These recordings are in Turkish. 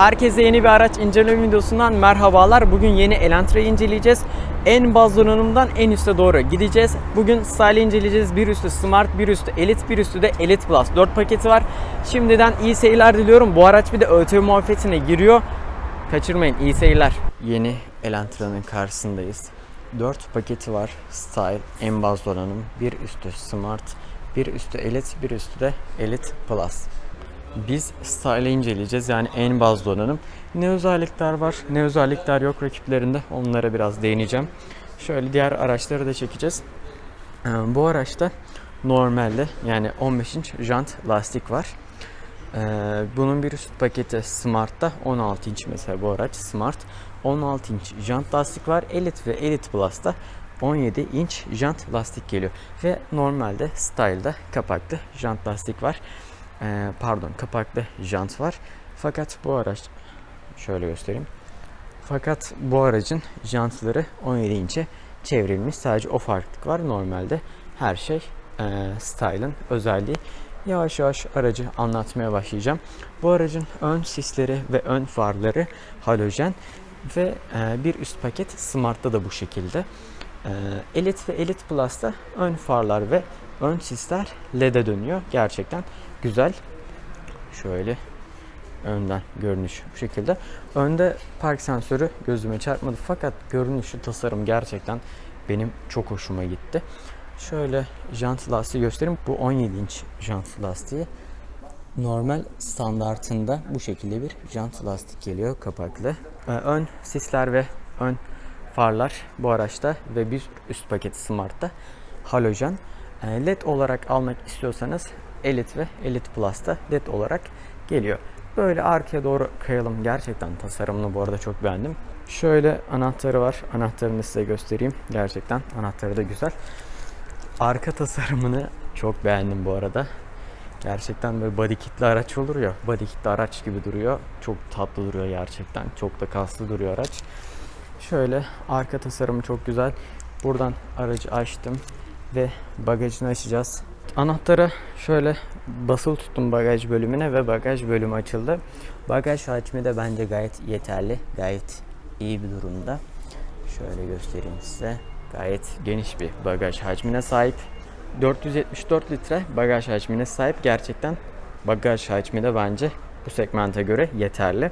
Herkese yeni bir araç inceleme videosundan merhabalar. Bugün yeni Elantra'yı inceleyeceğiz. En baz donanımdan en üste doğru gideceğiz. Bugün Style'i inceleyeceğiz. Bir üstü Smart, bir üstü Elite, bir üstü de Elite Plus. 4 paketi var. Şimdiden iyi seyirler diliyorum. Bu araç bir de ÖTV muhabbetine giriyor. Kaçırmayın. iyi seyirler. Yeni Elantra'nın karşısındayız. 4 paketi var. Style, en baz donanım. Bir üstü Smart, bir üstü Elite, bir üstü de Elite Plus. Biz Style'ı inceleyeceğiz yani en baz donanım. Ne özellikler var ne özellikler yok rakiplerinde onlara biraz değineceğim. Şöyle diğer araçları da çekeceğiz. Ee, Bu araçta normalde yani 15 inç jant lastik var. Ee, Bunun bir üst paketi Smart'ta 16 inç mesela bu araç Smart. 16 inç jant lastik var. Elite ve Elite Plus'ta 17 inç jant lastik geliyor. Ve normalde Style'da kapaklı jant lastik var. Ee, pardon kapaklı jant var. Fakat bu araç şöyle göstereyim. Fakat bu aracın jantları 17 inçe çevrilmiş. Sadece o farklılık var. Normalde her şey e, Style'ın özelliği. Yavaş yavaş aracı anlatmaya başlayacağım. Bu aracın ön sisleri ve ön farları halojen ve e, bir üst paket Smart'ta da bu şekilde. E, Elite ve Elite Plus'ta ön farlar ve ön sisler LED'e dönüyor. Gerçekten güzel. Şöyle önden görünüş bu şekilde. Önde park sensörü gözüme çarpmadı fakat görünüşü tasarım gerçekten benim çok hoşuma gitti. Şöyle jant lastiği göstereyim. Bu 17 inç jant lastiği. Normal standartında bu şekilde bir jant lastik geliyor kapaklı. Ee, Ön sisler ve ön farlar bu araçta ve bir üst paketi Smart'ta halojen. Ee, LED olarak almak istiyorsanız Elite ve Elite Plus'ta LED olarak geliyor. Böyle arkaya doğru kayalım. Gerçekten tasarımını bu arada çok beğendim. Şöyle anahtarı var. Anahtarını size göstereyim. Gerçekten anahtarı da güzel. Arka tasarımını çok beğendim bu arada. Gerçekten böyle body kitli araç olur ya. Body kitli araç gibi duruyor. Çok tatlı duruyor gerçekten. Çok da kaslı duruyor araç. Şöyle arka tasarımı çok güzel. Buradan aracı açtım ve bagajını açacağız. Anahtarı şöyle basılı tuttum bagaj bölümüne ve bagaj bölümü açıldı. Bagaj hacmi de bence gayet yeterli. Gayet iyi bir durumda. Şöyle göstereyim size. Gayet geniş bir bagaj hacmine sahip. 474 litre bagaj hacmine sahip. Gerçekten bagaj hacmi de bence bu segmente göre yeterli.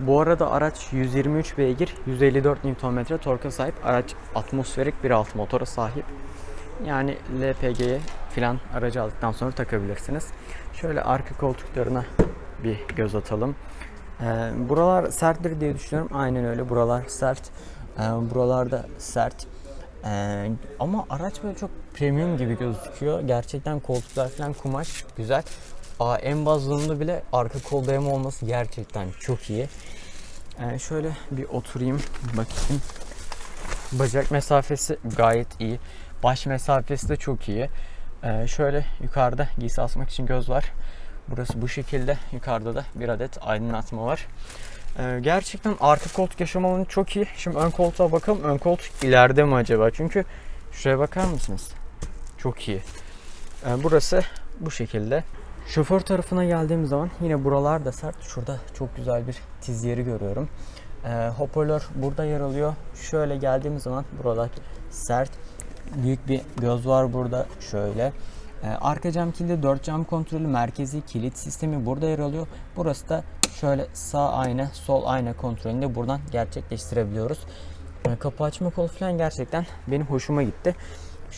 Bu arada araç 123 beygir, 154 Nm torka sahip. Araç atmosferik 1.6 motora sahip. Yani LPG'ye filan aracı aldıktan sonra takabilirsiniz. Şöyle arka koltuklarına bir göz atalım. Ee, buralar serttir diye düşünüyorum. Aynen öyle. Buralar sert. Ee, buralarda sert. Ee, ama araç böyle çok premium gibi gözüküyor. Gerçekten koltuklar falan kumaş güzel. Aa, en bazlarında bile arka kol dayama olması gerçekten çok iyi. Ee, şöyle bir oturayım bakayım. Bacak mesafesi gayet iyi. Baş mesafesi de çok iyi. Ee, şöyle yukarıda giysi asmak için göz var. Burası bu şekilde. Yukarıda da bir adet aydınlatma var. Ee, gerçekten arka koltuk yaşam alanı çok iyi. Şimdi ön koltuğa bakalım. Ön koltuk ileride mi acaba? Çünkü şuraya bakar mısınız? Çok iyi. Ee, burası bu şekilde. Şoför tarafına geldiğim zaman yine buralar da sert. Şurada çok güzel bir tiz yeri görüyorum. Ee, hoparlör burada yer alıyor. Şöyle geldiğimiz zaman buralar sert. Büyük bir göz var burada şöyle. Ee, arka cam kilidi 4 cam kontrolü merkezi kilit sistemi burada yer alıyor. Burası da şöyle sağ ayna sol ayna kontrolünü de buradan gerçekleştirebiliyoruz. Ee, kapı açma kolu falan gerçekten benim hoşuma gitti.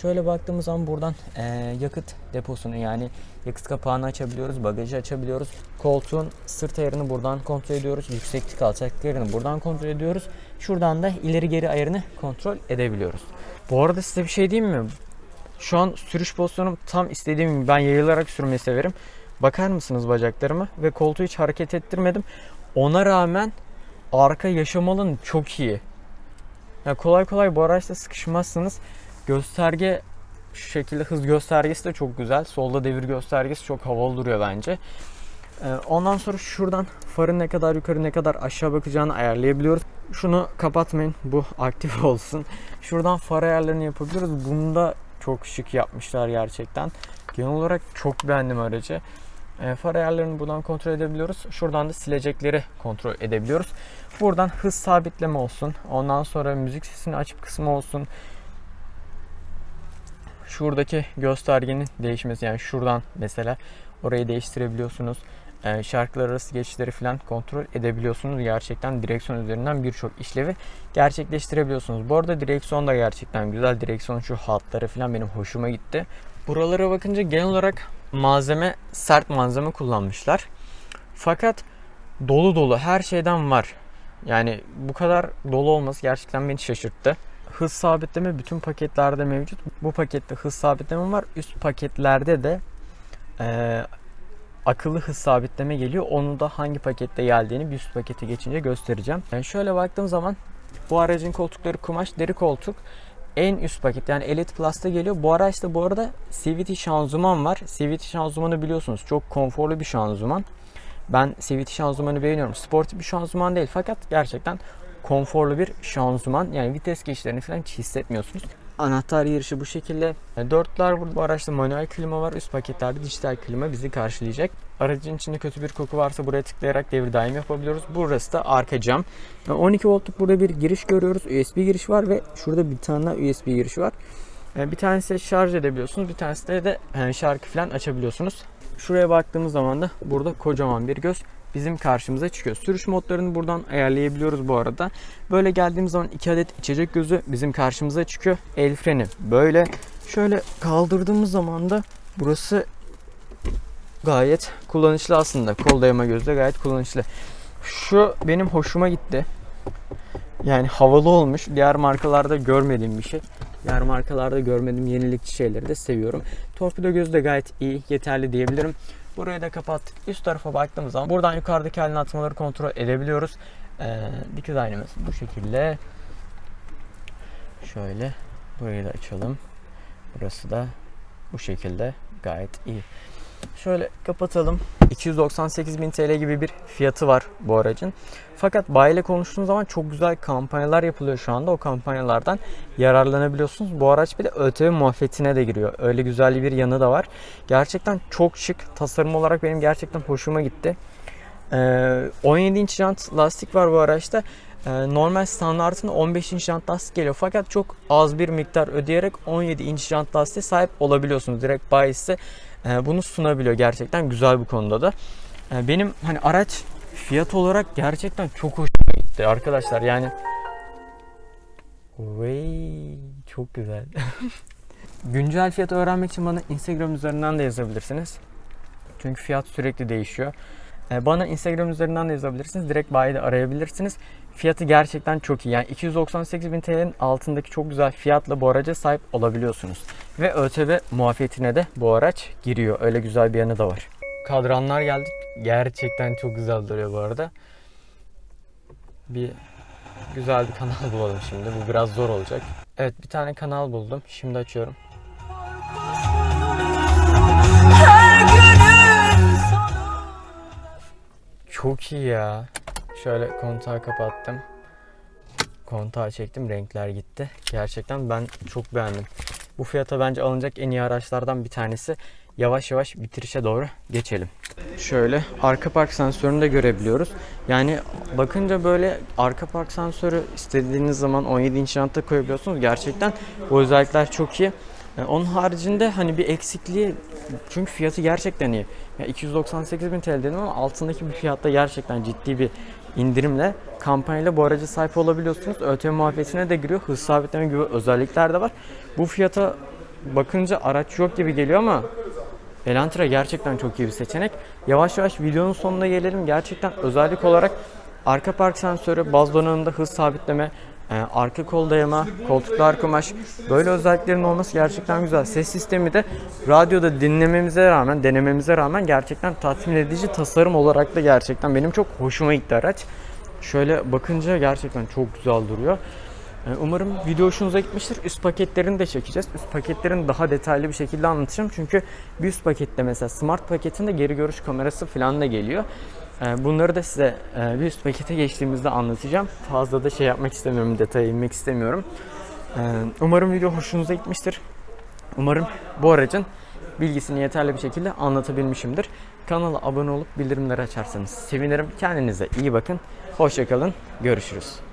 Şöyle baktığımız zaman buradan e, yakıt deposunu yani yakıt kapağını açabiliyoruz, bagajı açabiliyoruz. Koltuğun sırt ayarını buradan kontrol ediyoruz. Yükseklik alçaklık ayarını buradan kontrol ediyoruz. Şuradan da ileri geri ayarını kontrol edebiliyoruz. Bu arada size bir şey diyeyim mi? Şu an sürüş pozisyonum tam istediğim gibi. Ben yayılarak sürmeyi severim. Bakar mısınız bacaklarıma? Ve koltuğu hiç hareket ettirmedim. Ona rağmen arka yaşam alanı çok iyi. Ya kolay kolay bu araçta sıkışmazsınız. Gösterge şu şekilde hız göstergesi de çok güzel. Solda devir göstergesi çok havalı duruyor bence. Ee, Ondan sonra şuradan farın ne kadar yukarı ne kadar aşağı bakacağını ayarlayabiliyoruz. Şunu kapatmayın. Bu aktif olsun. Şuradan far ayarlarını yapabiliyoruz. Bunu da çok şık yapmışlar gerçekten. Genel olarak çok beğendim aracı. E, far ayarlarını buradan kontrol edebiliyoruz. Şuradan da silecekleri kontrol edebiliyoruz. Buradan hız sabitleme olsun. Ondan sonra müzik sesini açıp kısmı olsun. Şuradaki göstergenin değişmesi yani şuradan mesela orayı değiştirebiliyorsunuz. E, şarkılar arası geçişleri falan kontrol edebiliyorsunuz. Gerçekten direksiyon üzerinden birçok işlevi gerçekleştirebiliyorsunuz. Bu arada direksiyon da gerçekten güzel. Direksiyon şu hatları falan benim hoşuma gitti. Buralara bakınca genel olarak malzeme sert malzeme kullanmışlar. Fakat dolu dolu her şeyden var. Yani bu kadar dolu olması gerçekten beni şaşırttı. Hız sabitleme bütün paketlerde mevcut. Bu pakette hız sabitleme var. Üst paketlerde de eee, akıllı hız sabitleme geliyor. Onu da hangi pakette geldiğini bir üst pakete geçince göstereceğim. Yani şöyle baktığım zaman bu aracın koltukları kumaş deri koltuk. En üst paket yani Elite Plus'ta geliyor. Bu araçta bu arada CVT şanzıman var. CVT şanzımanı biliyorsunuz çok konforlu bir şanzıman. Ben CVT şanzımanı beğeniyorum. Sportif bir şanzıman değil fakat gerçekten konforlu bir şanzıman. Yani vites geçişlerini falan hiç hissetmiyorsunuz. Anahtar girişi bu şekilde. Yani Dörtler burada bu araçta manuel klima var. Üst paketlerde dijital klima bizi karşılayacak. Aracın içinde kötü bir koku varsa buraya tıklayarak devir daim yapabiliyoruz. Burası da arka cam. Ve 12 voltluk burada bir giriş görüyoruz. USB giriş var ve şurada bir tane daha USB girişi var. Ee, Bir tanesi şarj edebiliyorsunuz. Bir tanesi de, de e, şarkı falan açabiliyorsunuz. Şuraya baktığımız zaman da burada kocaman bir göz bizim karşımıza çıkıyor. Sürüş modlarını buradan ayarlayabiliyoruz bu arada. Böyle geldiğimiz zaman iki adet içecek gözü bizim karşımıza çıkıyor. El freni böyle. Şöyle kaldırdığımız zaman da burası gayet kullanışlı aslında. Kol dayama gözü de gayet kullanışlı. Şu benim hoşuma gitti. Yani havalı olmuş. Diğer markalarda görmediğim bir şey. Diğer markalarda görmediğim yenilikçi şeyleri de seviyorum. Torpido gözü de gayet iyi, yeterli diyebilirim. Burayı da kapattık. Üst tarafa baktığımız zaman buradan yukarıdaki aydınlatmaları kontrol edebiliyoruz. Ee, dikiz aynamız bu şekilde. Şöyle burayı da açalım. Burası da bu şekilde gayet iyi. Şöyle kapatalım. 298.000 TL gibi bir fiyatı var bu aracın. Fakat bayiyle konuştuğunuz zaman çok güzel kampanyalar yapılıyor şu anda. O kampanyalardan yararlanabiliyorsunuz. Bu araç bir de ÖTV muafiyetine de giriyor. Öyle güzel bir yanı da var. Gerçekten çok şık. Tasarım olarak benim gerçekten hoşuma gitti. Ee, 17 inç jant lastik var bu araçta. Ee, normal standartında 15 inç jant lastik geliyor. Fakat çok az bir miktar ödeyerek 17 inç jant lastiğe sahip olabiliyorsunuz. Direkt bayi size e, bunu sunabiliyor. Gerçekten güzel bu konuda da. E, benim hani araç fiyat olarak gerçekten çok hoşuma gitti arkadaşlar. Yani Vay, çok güzel. Güncel fiyatı öğrenmek için bana Instagram üzerinden de yazabilirsiniz. Çünkü fiyat sürekli değişiyor. Ee, Bana Instagram üzerinden de yazabilirsiniz. Direkt bayide arayabilirsiniz. Fiyatı gerçekten çok iyi. Yani 298.000 TL'nin altındaki çok güzel fiyatla bu araca sahip olabiliyorsunuz. Ve ÖTV muafiyetine de bu araç giriyor. Öyle güzel bir yanı da var. Kadranlar geldi. Gerçekten çok güzel duruyor bu arada. Bir güzel bir kanal bulalım şimdi. Bu biraz zor olacak. Evet bir tane kanal buldum. Şimdi açıyorum. Çok iyi ya. Şöyle kontağı kapattım. Kontağı çektim. Renkler gitti. Gerçekten ben çok beğendim. Bu fiyata bence alınacak en iyi araçlardan bir tanesi. Yavaş yavaş bitirişe doğru geçelim. Şöyle arka park sensörünü de görebiliyoruz. Yani bakınca böyle arka park sensörü istediğiniz zaman 17 inç koyabiliyorsunuz. Gerçekten bu özellikler çok iyi. Yani onun haricinde hani bir eksikliği çünkü fiyatı gerçekten iyi. Ya 298 bin TL dedim ama altındaki bir fiyatta gerçekten ciddi bir indirimle kampanyayla bu araca sahip olabiliyorsunuz. ÖTV muafiyetine de giriyor. Hız sabitleme gibi özellikler de var. Bu fiyata bakınca araç yok gibi geliyor ama Elantra gerçekten çok iyi bir seçenek. Yavaş yavaş videonun sonuna gelelim. Gerçekten özellik olarak arka park sensörü, baz donanımda hız sabitleme, e, arka kol dayama, koltuklar kumaş böyle özelliklerin olması gerçekten güzel. Ses sistemi de radyoda dinlememize rağmen, denememize rağmen gerçekten tatmin edici tasarım olarak da gerçekten benim çok hoşuma gitti araç. Şöyle bakınca gerçekten çok güzel duruyor. E, Umarım video hoşunuza gitmiştir. Üst paketlerini de çekeceğiz. Üst paketlerini daha detaylı bir şekilde anlatacağım. Çünkü bir üst pakette mesela Smart paketinde geri görüş kamerası falan da geliyor. E, Bunları da size e, bir üst pakete geçtiğimizde anlatacağım. Fazla da şey yapmak istemiyorum, detaya inmek istemiyorum. E, Umarım video hoşunuza gitmiştir. Umarım bu aracın bilgisini yeterli bir şekilde anlatabilmişimdir. Kanala abone olup bildirimleri açarsanız sevinirim. Kendinize iyi bakın. Hoşçakalın. Görüşürüz.